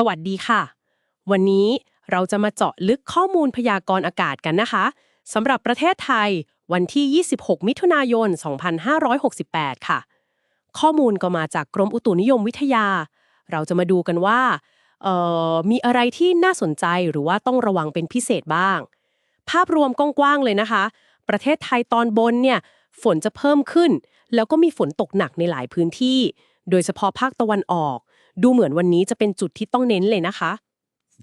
สวัสดีค่ะ วันนี้เราจะมาเจาะลึกข้อมูลพยากรณ์อากาศกันนะคะสำหรับประเทศไทย วันที่ 26 มิถุนายน 2568 ค่ะ ข้อมูลก็มาจากกรมอุตุนิยมวิทยา เราจะมาดูกันว่าออมีอะไรที่น่าสนใจหรือว่าต้องระวังเป็นพิเศษบ้าง ภาพรวมกว้างๆเลยนะคะ ประเทศไทยตอนบนเนี่ยฝนจะเพิ่มขึ้น แล้วก็มีฝนตกหนักในหลายพื้นที่ โดยเฉพาะภาคตะวันออก ดูเหมือนวันนี้จะเป็นจุดที่ต้องเน้นเลยนะคะ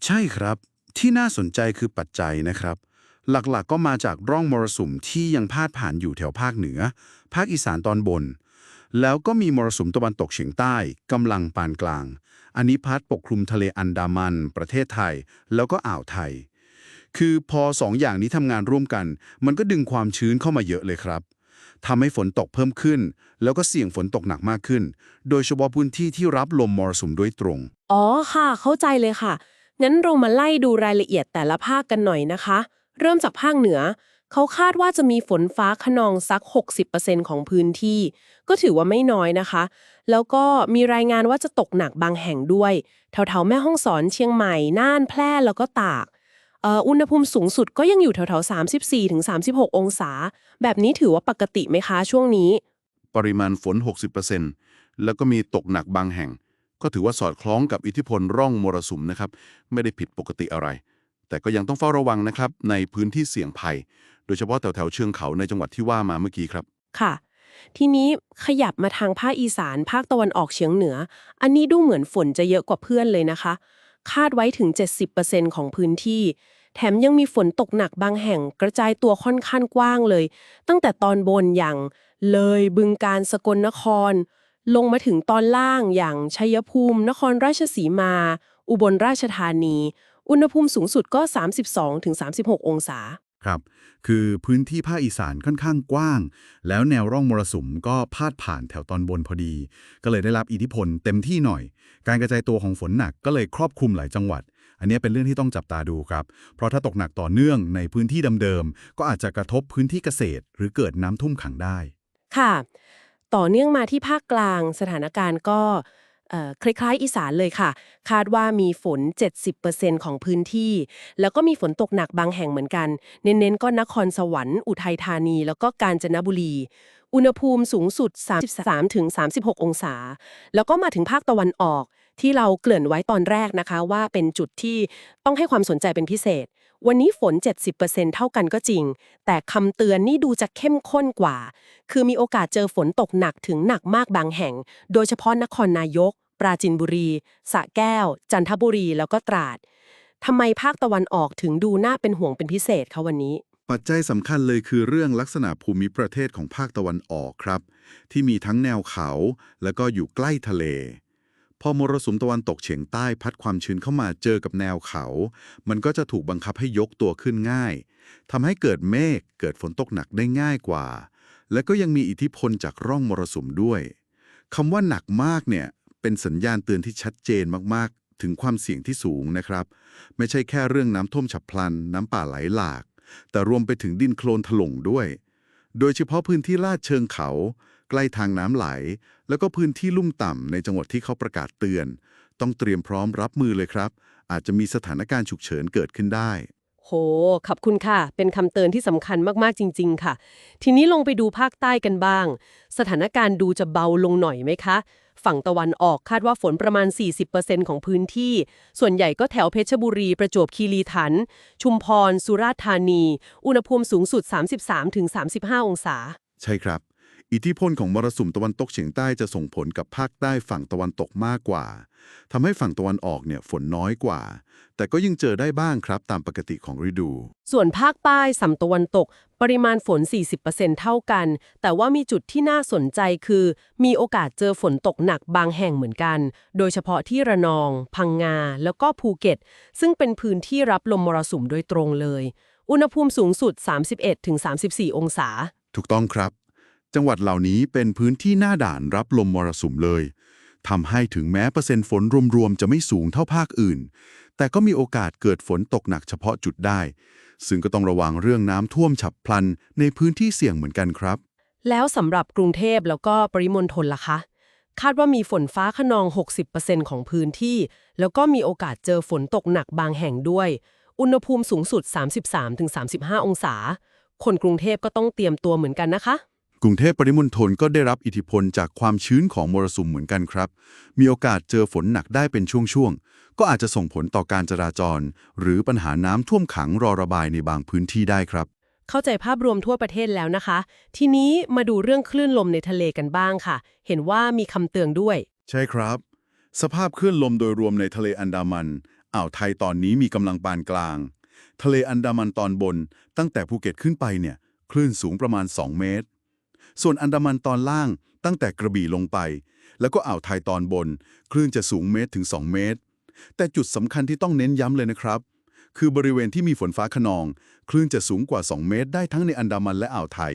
ใช่ครับ ที่น่าสนใจคือปัจจัยนะครับ หลักๆก็มาจากร่องมรสุมที่ยังพาดผ่านอยู่แถวภาคเหนือ ภาคอีสานตอนบน แล้วก็มีมรสุมตะวันตกเฉียงใต้กำลังปานกลาง อันนี้พัดปกคลุมทะเลอันดามัน ประเทศไทย แล้วก็อ่าวไทย คือพอสองอย่างนี้ทำงานร่วมกัน มันก็ดึงความชื้นเข้ามาเยอะเลยครับ ทำให้ฝนตกเพิ่มขึ้น แล้วก็เสี่ยงฝนตกหนักมากขึ้น โดยเฉพาะพื้นที่ที่รับลมมรสุมโดยตรง อ๋อค่ะ เข้าใจเลยค่ะ งั้นเรามาไล่ดูรายละเอียดแต่ละภาคกันหน่อยนะคะ เริ่มจากภาคเหนือ เขาคาดว่าจะมีฝนฟ้าขนองสัก 60%ของพื้นที่ ก็ถือว่าไม่น้อยนะคะ แล้วก็มีรายงานว่าจะตกหนักบางแห่งด้วย แถวๆแม่ฮ่องสอนเชียงใหม่ น่านแพร่แล้วก็ตาก อ่ออุณหภูมิสูงสุดก็ยังอยู่แถวๆ 34-36 องศา แบบนี้ถือว่าปกติไหมคะช่วงนี้ ปริมาณฝน 60%แล้วก็มีตกหนักบางแห่ง ก็ถือว่าสอดคล้องกับอิทธิพลร่องมรสุมนะครับ ไม่ได้ผิดปกติอะไร แต่ก็ยังต้องเฝ้าระวังนะครับ ในพื้นที่เสี่ยงภัย โดยเฉพาะแถวๆเชิงเขาในจังหวัดที่ว่ามาเมื่อกี้ครับ ค่ะ ทีนี้ขยับมาทางภาคอีสาน ภาคตะวันออกเฉียงเหนือ อันนี้ดูเหมือนฝนจะเยอะกว่าเพื่อนเลยนะคะ คาดไว้ถึง 70%ของพื้นที่ แถมยังมีฝนตกหนักบางแห่งกระจายตัวค่อนข้างกว้างเลย ตั้งแต่ตอนบนอย่างเลยบึงการสกลนคร ลงมาถึงตอนล่างอย่างชัยภูมิ นครราชสีมา อุบลราชธานี อุณหภูมิสูงสุดก็ 32-36 องศาครับคือพื้นที่ภาคอีสานค่อนข้างกว้าง แล้วแนวร่องมรสุมก็พาดผ่านแถวตอนบนพอดี ก็เลยได้รับอิทธิพลเต็มที่หน่อย การกระจายตัวของฝนหนักก็เลยครอบคลุมหลายจังหวัด อันนี้เป็นเรื่องที่ต้องจับตาดูครับ เพราะถ้าตกหนักต่อเนื่องในพื้นที่เดิมๆ ก็อาจจะกระทบพื้นที่เกษตร หรือเกิดน้ำท่วมขังได้ ค่ะ ต่อเนื่องมาที่ภาคกลางสถานการณ์ก็คล้ายๆ อีสานเลยค่ะ คาดว่ามีฝน 70%ของพื้นที่ แล้วก็มีฝนตกหนักบางแห่งเหมือนกัน เน้นๆ ก็นครสวรรค์อุทัยธานี แล้วก็กาญจนบุรี อุณหภูมิสูงสุด 33-36 องศา แล้วก็มาถึงภาคตะวันออก ที่เราเกริ่นไว้ตอนแรกนะคะว่าเป็นจุดที่ต้องให้ความสนใจเป็นพิเศษ วันนี้ฝน 70%เท่ากันก็จริง แต่คำเตือนนี่ดูจะเข้มข้นกว่า คือมีโอกาสเจอฝนตกหนักถึงหนักมากบางแห่ง โดยเฉพาะนครนายก ปราจินบุรี สะแก้ว จันทบุรี แล้วก็ตราดทำไมภาคตะวันออกถึงดูน่าเป็นห่วงเป็นพิเศษคะวันนี้ปัจจัยสำคัญเลยคือเรื่องลักษณะภูมิประเทศของภาคตะวันออกครับ ที่มีทั้งแนวเขา แล้วก็อยู่ใกล้ทะเล อมรสุมตะวันตกเฉียงใต้พัดความชื้นเข้ามาเจอกับแนวเขา มันก็จะถูกบังคับให้ยกตัวขึ้นง่ายทำให้เกิดเมฆเกิดฝนตกหนักได้ง่ายกว่า และก็ยังมีอิทธิพลจากร่องมรสุมด้วยคำว่าหนักมากเนี่ยเป็นสัญญาณเตือนที่ชัดเจนมากๆ ถึงความเสี่ยงที่สูงนะครับ ไม่ใช่แค่เรื่องน้ำท่วมฉับพลัน น้ำป่าไหลหลาก แต่รวมไปถึงดินโคลนถล่มด้วย โดยเฉพาะพื้นที่ลาดเชิงเขา ใกล้ทางน้ำไหล แล้วก็พื้นที่ลุ่มต่ำในจังหวัดที่เขาประกาศเตือน ต้องเตรียมพร้อมรับมือเลยครับ อาจจะมีสถานการณ์ฉุกเฉินเกิดขึ้นได้ โห ขอบคุณค่ะ เป็นคำเตือนที่สำคัญมากๆจริง ๆ ค่ะ ทีนี้ลงไปดูภาคใต้กันบ้าง สถานการณ์ดูจะเบาลงหน่อยไหมคะ ฝั่งตะวันออกคาดว่าฝนประมาณ 40%ของพื้นที่ ส่วนใหญ่ก็แถวเพชรบุรี ประจวบคีรีขันธ์ชุมพร สุราษฎร์ธานี อุณหภูมิสูงสุด 33-35 องศา ใช่ครับ อิทธิพลของมรสุมตะวันตกเฉียงใต้จะส่งผลกับภาคใต้ฝั่งตะวันตกมากกว่าทำให้ฝั่งตะวันออกเนี่ยฝนน้อยกว่า แต่ก็ยังเจอได้บ้างครับตามปกติของฤดู ส่วนภาคใต้สัมตะวันตก ปริมาณฝน 40%เท่ากัน แต่ว่ามีจุดที่น่าสนใจคือ มีโอกาสเจอฝนตกหนักบางแห่งเหมือนกัน โดยเฉพาะที่ระนอง พังงา แล้วก็ภูเก็ต ซึ่งเป็นพื้นที่รับลมมรสุมโดยตรงเลย อุณหภูมิสูงสุด 31-34 องศา ถูกต้องครับ จังหวัดเหล่านี้เป็นพื้นที่หน้าด่านรับลมมรสุมเลยทำให้ถึงแม้เปอร์เซ็นต์ฝนรวมๆจะไม่สูงเท่าภาคอื่น แต่ก็มีโอกาสเกิดฝนตกหนักเฉพาะจุดได้ ซึ่งก็ต้องระวังเรื่องน้ำท่วมฉับพลันในพื้นที่เสี่ยงเหมือนกันครับ แล้วสำหรับกรุงเทพแล้วก็ปริมณฑลล่ะคะ คาดว่ามีฝนฟ้าขนอง 60%ของพื้นที่ แล้วก็มีโอกาสเจอฝนตกหนักบางแห่งด้วย อุณหภูมิสูงสุด 33-35 องศา คนกรุงเทพก็ต้องเตรียมตัวเหมือนกันนะคะ กรุงเทพปริมณฑลก็ได้รับอิทธิพลจากความชื้นของมรสุมเหมือนกันครับ มีโอกาสเจอฝนหนักได้เป็นช่วงๆ ก็อาจจะส่งผลต่อการจราจร หรือปัญหาน้ำท่วมขังรอระบายในบางพื้นที่ได้ครับ เข้าใจภาพรวมทั่วประเทศแล้วนะคะ ทีนี้มาดูเรื่องคลื่นลมในทะเลกันบ้างค่ะ เห็นว่ามีคำเตือนด้วย ใช่ครับ สภาพคลื่นลมโดยรวมในทะเลอันดามันอ่าวไทยตอนนี้มีกำลังปานกลาง ทะเลอันดามันตอนบน ตั้งแต่ภูเก็ตขึ้นไปเนี่ยคลื่นสูงประมาณ 2 เมตร ส่วนอันดามันตอนล่างตั้งแต่กระบี่ลงไป แล้วก็อ่าวไทยตอนบน คลื่นจะสูงเมตรถึง 2 เมตร แต่จุดสำคัญที่ต้องเน้นย้ำเลยนะครับ คือบริเวณที่มีฝนฟ้าขนอง คลื่นจะสูงกว่า 2 เมตร ได้ทั้งในอันดามันและอ่าวไทย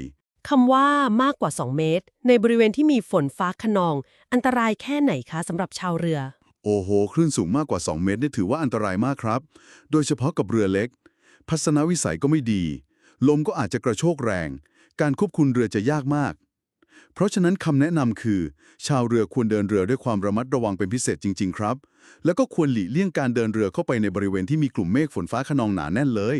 คำว่ามากกว่า 2 เมตร ในบริเวณที่มีฝนฟ้าขนอง อันตรายแค่ไหนคะสำหรับชาวเรือ โอ้โห คลื่นสูงมากกว่า 2 เมตรนี่ถือว่าอันตรายมากครับ โดยเฉพาะกับเรือเล็กพัศนวิสัยก็ไม่ดี ลมก็อาจจะกระโชกแรง การควบคุมเรือจะยากมาก เพราะฉะนั้นคำแนะนำคือ ชาวเรือควรเดินเรือด้วยความระมัดระวังเป็นพิเศษจริง ๆ ครับ แล้วก็ควรหลีกเลี่ยงการเดินเรือเข้าไปในบริเวณที่มีกลุ่มเมฆฝนฟ้าขนองหนาแน่นเลย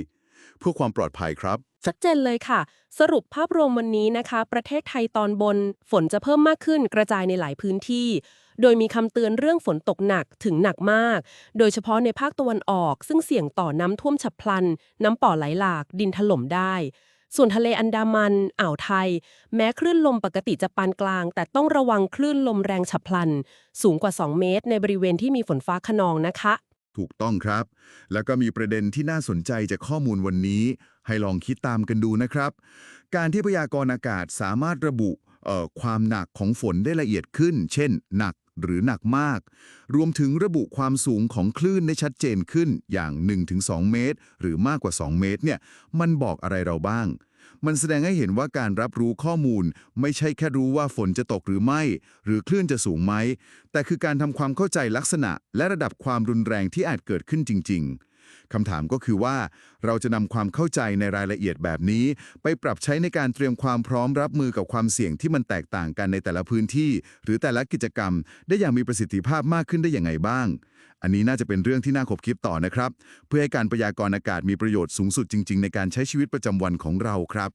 เพื่อความปลอดภัยครับ ชัดเจนเลยค่ะ สรุปภาพรวมวันนี้นะคะ ประเทศไทยตอนบน ฝนจะเพิ่มมากขึ้นกระจายในหลายพื้นที่ โดยมีคำเตือนเรื่องฝนตกหนักถึงหนักมาก โดยเฉพาะในภาคตะวันออก ซึ่งเสี่ยงต่อน้ำท่วมฉับพลัน น้ำป่อไหลหลาก ดินถล่มได้ ส่วนทะเลอันดามันอ่าวไทย แม้คลื่นลมปกติจะปานกลาง แต่ต้องระวังคลื่นลมแรงฉับพลัน สูงกว่า 2 เมตร ในบริเวณที่มีฝนฟ้าขนองนะคะ ถูกต้องครับ แล้วก็มีประเด็นที่น่าสนใจจากข้อมูลวันนี้ ให้ลองคิดตามกันดูนะครับ การที่พยากรณ์อากาศสามารถระบุความหนักของฝนได้ละเอียดขึ้น เช่น หนัก หรือหนักมาก รวมถึงระบุความสูงของคลื่นได้ชัดเจนขึ้นอย่าง 1-2 เมตร หรือมากกว่า 2 เมตรเนี่ยมันบอกอะไรเราบ้าง มันแสดงให้เห็นว่าการรับรู้ข้อมูล ไม่ใช่แค่รู้ว่าฝนจะตกหรือไม่ หรือคลื่นจะสูงไหม แต่คือการทำความเข้าใจลักษณะ และระดับความรุนแรงที่อาจเกิดขึ้นจริง ๆ คำถามก็คือว่า เราจะนำความเข้าใจในรายละเอียดแบบนี้ ไปปรับใช้ในการเตรียมความพร้อมรับมือกับความเสี่ยงที่มันแตกต่างกันในแต่ละพื้นที่ หรือแต่ละกิจกรรม ได้อย่างมีประสิทธิภาพมากขึ้นได้อย่างไงบ้าง อันนี้น่าจะเป็นเรื่องที่น่าคบคิดต่อนะครับ เพื่อให้การพยากรณ์อากาศมีประโยชน์สูงสุดจริง ๆ ในการใช้ชีวิตประจำวันของเราครับ